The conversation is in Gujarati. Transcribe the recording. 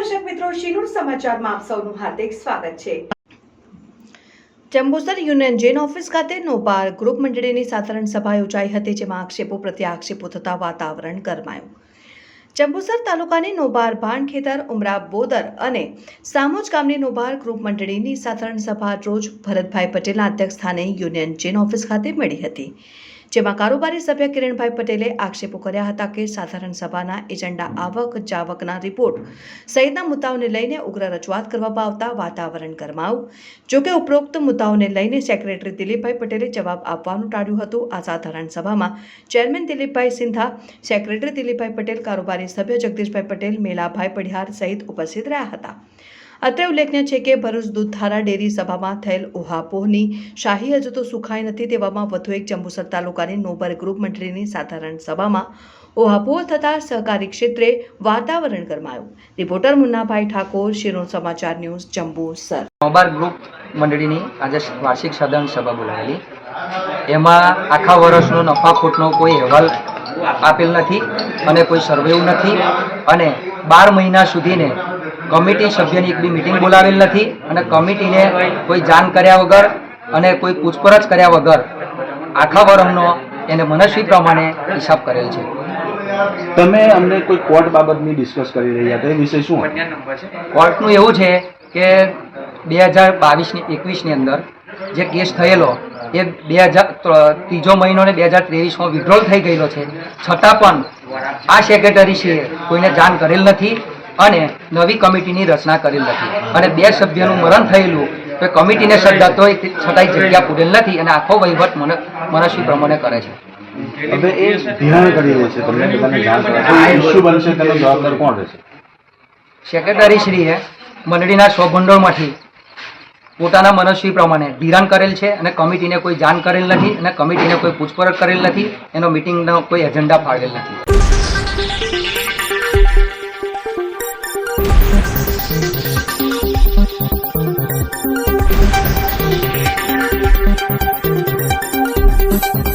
ઠાકોર શિનુર સમાચારમાં આપ સૌનું હાર્દિક સ્વાગત છે. જંબુસર યુનિયન જૈન ઓફિસ ખાતે નોપાર ગ્રુપ મંડળીની સાધારણ સભા યોજાઈ હતી, જેમાં આક્ષેપો પ્રત્યે આક્ષેપો થતા વાતાવરણ ગરમાયું. જંબુસર તાલુકાની નોબાર ભાણખેતર ઉમરા બોદર અને સામોજ ગામની નોબાર ગ્રુપ મંડળીની સાધારણ સભા રોજ ભરતભાઈ પટેલના અધ્યક્ષ સ્થાને યુનિયન જૈન ઓફિસ ખાતે મળી હતી. જેમાં કારોબારી સભ્ય કિરણભાઈ પટેલે આક્ષેપો કર્યા હતા કે સાધારણ સભાના એજન્ડા આવક, જાવકના રિપોર્ટ સહિતના મુદ્દાઓને લઈને ઉગ્ર રજૂઆત કરવામાં આવતા વાતાવરણ ગરમાવું. જોકે ઉપરોક્ત મુદ્દાઓને લઈને સેક્રેટરી દિલીપભાઈ પટેલે જવાબ આપવાનું ટાળ્યું હતું. આ સાધારણ સભામાં ચેરમેન દિલીપભાઈ સિંધા, સેક્રેટરી દિલીપભાઈ પટેલ, કારોબારી સભ્ય જગદીશભાઈ પટેલ, મેલાભાઈ પડિહાર સહિત ઉપસ્થિત રહ્યા હતા. અત્રે ઉલ્લેખનીય છે કે ભરૂચ દૂધધારા ડેરી સભામાં થયેલ ઉહાપોહની શાહી હજુ તો સુખાઈ નથી તેવામાં વધુ એક જંબુસર તાલુકાની નોબર ગ્રુપ મંડળીની સાધારણ સભામાં ઉહાપોહ થતાં સહકારી ક્ષેત્રે વાતાવરણ ગરમાયું. રિપોર્ટર મુન્નાભાઈ ઠાકોર, શિરોણ સમાચાર ન્યૂઝ, જંબુસર. મોબાર ગ્રુપ મંડળીની આજે વાર્ષિક સાધારણ સભા બોલાવેલી. એમાં આખા વર્ષનો નફાખોટનો કોઈ અહેવાલ આપેલ નથી અને કોઈ સર્વેવ નથી અને બાર મહિના સુધીને કમિટી સભ્યની એક બી મિટિંગ બોલાવેલ નથી અને કમિટીને કોઈ જાણ કર્યા વગર અને કોઈ પૂછપરછ કર્યા વગર આખા વરમનો એને મનસ્વી પ્રમાણે હિસાબ કરેલ છે. તમે અમને કોઈ કોર્ટ બાબતની ડિસ્કસ કરી રહ્યા હતા એ વિશે શું? કોર્ટનું એવું છે કે બે હજાર બાવીસની એકવીસની અંદર જે કેસ થયેલો એ બે હજાર ત્રીજો મહિનો ને બે હજાર ત્રેવીસમાં વિડ્રોલ થઈ ગયેલો છે. છતાં પણ આ સેક્રેટરી છે કોઈને જાણ કરેલ નથી. અને નવી કમિટીની રચના કરેલ નથી. અને બે સભ્યનું મરણ થયેલું તો કમિટીને તો છતાંય જગ્યા પૂરેલ નથી અને આખો વહીવટ મને મનસ્વી પ્રમાણે કરે છે. હવે એ ધ્યાન કરી રહી છે. તમને બધાને જાણ કરવા કોઈ બનશે તેનો જવાબદાર કોણ રહેશે? સેક્રેટરીશ્રીએ મંડળીના સ્વભંડોળમાંથી પોતાના મનસ્વી પ્રમાણે ધિરાણ કરેલ છે અને કમિટીને કોઈ જાણ કરેલ નથી અને કમિટીને કોઈ પૂછપરછ કરેલ નથી. એનો મિટિંગનો કોઈ એજન્ડા ફાળવેલ નથી. thank you